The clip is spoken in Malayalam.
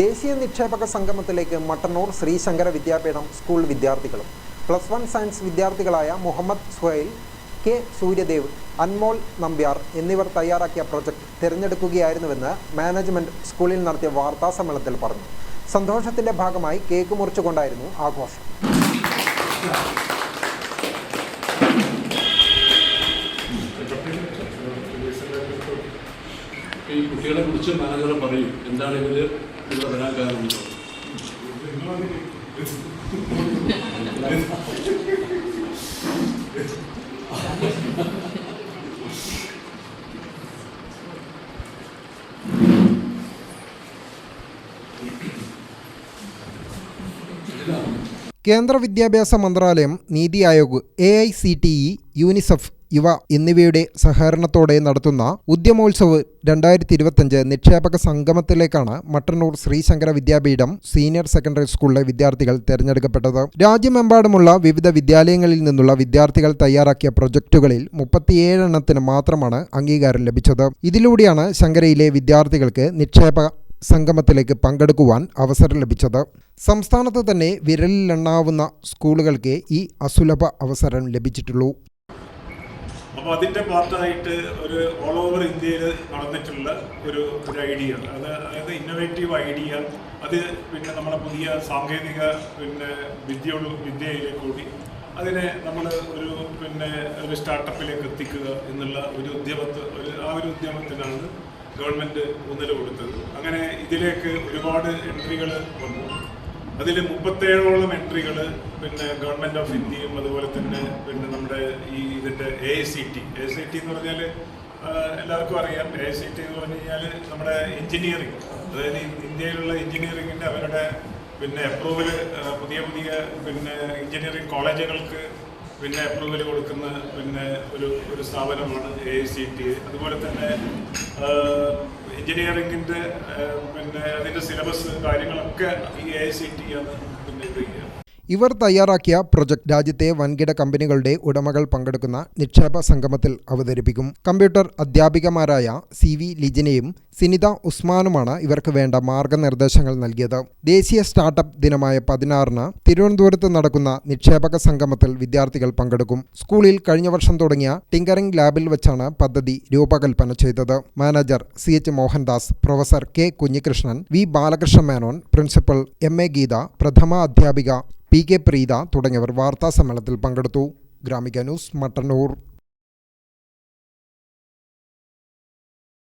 ദേശീയ നിക്ഷേപക സംഗമത്തിലേക്ക് മട്ടന്നൂർ ശ്രീശങ്കര വിദ്യാപീഠം സ്കൂൾ വിദ്യാർത്ഥികളും പ്ലസ് വൺ സയൻസ് വിദ്യാർത്ഥികളായ മുഹമ്മദ് സുഹൈൽ കെ സൂര്യദേവ് അൻമോൾ നമ്പ്യാർ എന്നിവർ തയ്യാറാക്കിയ പ്രൊജക്ട് തിരഞ്ഞെടുക്കുകയായിരുന്നുവെന്ന് മാനേജ്മെന്റ് സ്കൂളിൽ നടത്തിയ വാർത്താ സമ്മേളനത്തിൽ പറഞ്ഞു. സന്തോഷത്തിന്റെ ഭാഗമായി കേക്ക് മുറിച്ചുകൊണ്ടായിരുന്നു ആഘോഷം. ഈ കുട്ടികളെ കുറിച്ച് മാനേജർ പറയും എന്താണ് ഇവിടെ വരാൻ കേന്ദ്ര വിദ്യാഭ്യാസ മന്ത്രാലയം NITI Aayog A I C T E UNICEF ഇവ എന്നിവയുടെ സഹകരണത്തോടെ നടത്തുന്ന ഉദ്യമോത്സവ് രണ്ടായിരത്തി ഇരുപത്തഞ്ച് നിക്ഷേപക സംഗമത്തിലേക്കാണ് മട്ടന്നൂർ ശ്രീശങ്കര വിദ്യാപീഠം സീനിയർ സെക്കൻഡറി സ്കൂളിലെ വിദ്യാർത്ഥികൾ തെരഞ്ഞെടുക്കപ്പെട്ടത്. രാജ്യമെമ്പാടുമുള്ള വിവിധ വിദ്യാലയങ്ങളിൽ നിന്നുള്ള വിദ്യാർത്ഥികൾ തയ്യാറാക്കിയ പ്രൊജക്ടുകളിൽ മുപ്പത്തിയേഴെണ്ണത്തിന് മാത്രമാണ് അംഗീകാരം ലഭിച്ചത്. ഇതിലൂടെയാണ് ശങ്കരയിലെ വിദ്യാർത്ഥികൾക്ക് നിക്ഷേപ സംഗമത്തിലേക്ക് പങ്കെടുക്കുവാൻ അവസരം ലഭിച്ചത്. സംസ്ഥാനത്ത് തന്നെ വിരലിലെണ്ണാവുന്ന സ്കൂളുകൾക്ക് ഈ അസുലഭ അവസരം ലഭിച്ചിട്ടുള്ളൂ. അപ്പോൾ അതിന്റെ പാർട്ടായിട്ട് ഒരു ഓൾ ഓവർ ഇന്ത്യയിൽ നടന്നിട്ടുള്ള ഒരു ഒരു ഐഡിയ അത് അതായത് ഇന്നോവേറ്റീവ് ഐഡിയ അത് പിന്നെ നമ്മുടെ പുതിയ സാങ്കേതിക പിന്നെ വിദ്യയോട് വിദ്യയിലേക്ക് കൂടി അതിനെ നമ്മൾ ഒരു പിന്നെ ഒരു സ്റ്റാർട്ടപ്പിലേക്ക് എത്തിക്കുക എന്നുള്ള ഒരു ഉദ്യമത്ത് ഒരു ആ ഒരു ഉദ്യമത്തിനാണ് ഗവൺമെന്റ് ഊന്നൽ കൊടുത്തത്. അങ്ങനെ ഇതിലേക്ക് ഒരുപാട് എൻട്രികൾ വന്നു. അതിൽ മുപ്പത്തേഴോളം എൻട്രികൾ പിന്നെ ഗവൺമെന്റ് ഓഫ് ഇന്ത്യയും അതുപോലെ തന്നെ പിന്നെ നമ്മുടെ ഈ ഇതിന്റെ A C T A C T എന്ന് പറഞ്ഞാൽ എല്ലാവർക്കും അറിയാം. എ സി ടി എന്ന് പറഞ്ഞു കഴിഞ്ഞാൽ നമ്മുടെ എഞ്ചിനീയറിംഗ്. അതായത് ഇന്ത്യയിലുള്ള എഞ്ചിനീയറിംഗിന്റെ അവരുടെ പിന്നെ അപ്രൂവൽ പുതിയ പുതിയ പിന്നെ എഞ്ചിനീയറിംഗ് കോളേജുകൾക്ക് പിന്നെ അപ്രൂവൽ കൊടുക്കുന്ന പിന്നെ ഒരു ഒരു സ്ഥാപനമാണ് എ ഐ സി ടി അതുപോലെ തന്നെ എഞ്ചിനീയറിംഗിന്റെ പിന്നെ അതിന്റെ സിലബസ് കാര്യങ്ങളൊക്കെ ഈ എ ഐ സി ടി ആണ് പിന്നെ ഇത് ഇവർ തയ്യാറാക്കിയ പ്രൊജക്ട് രാജ്യത്തെ വൻകിട കമ്പനികളുടെ ഉടമകൾ പങ്കെടുക്കുന്ന നിക്ഷേപ സംഗമത്തിൽ അവതരിപ്പിക്കും. കമ്പ്യൂട്ടർ അധ്യാപികമാരായ സി വി ലിജിനയും സിനിത ഉസ്മാനുമാണ് ഇവർക്ക് വേണ്ട മാർഗനിർദ്ദേശങ്ങൾ നൽകിയത്. ദേശീയ സ്റ്റാർട്ടപ്പ് ദിനമായ പതിനാറിന് തിരുവനന്തപുരത്ത് നടക്കുന്ന നിക്ഷേപക സംഗമത്തിൽ വിദ്യാർത്ഥികൾ പങ്കെടുക്കും. സ്കൂളിൽ കഴിഞ്ഞ വർഷം തുടങ്ങിയ ടിങ്കറിംഗ് ലാബിൽ വെച്ചാണ് പദ്ധതി രൂപകൽപ്പന ചെയ്തത്. Manager C H Mohandas professor K Kunhikrishnan V Balakrishna Menon principal M A Geetha പ്രഥമ അധ്യാപിക പി കെ പ്രീത തുടങ്ങിയവർ വാർത്താ സമ്മേളനത്തിൽ പങ്കെടുത്തു. ഗ്രാമിക ന്യൂസ് മട്ടന്നൂർ.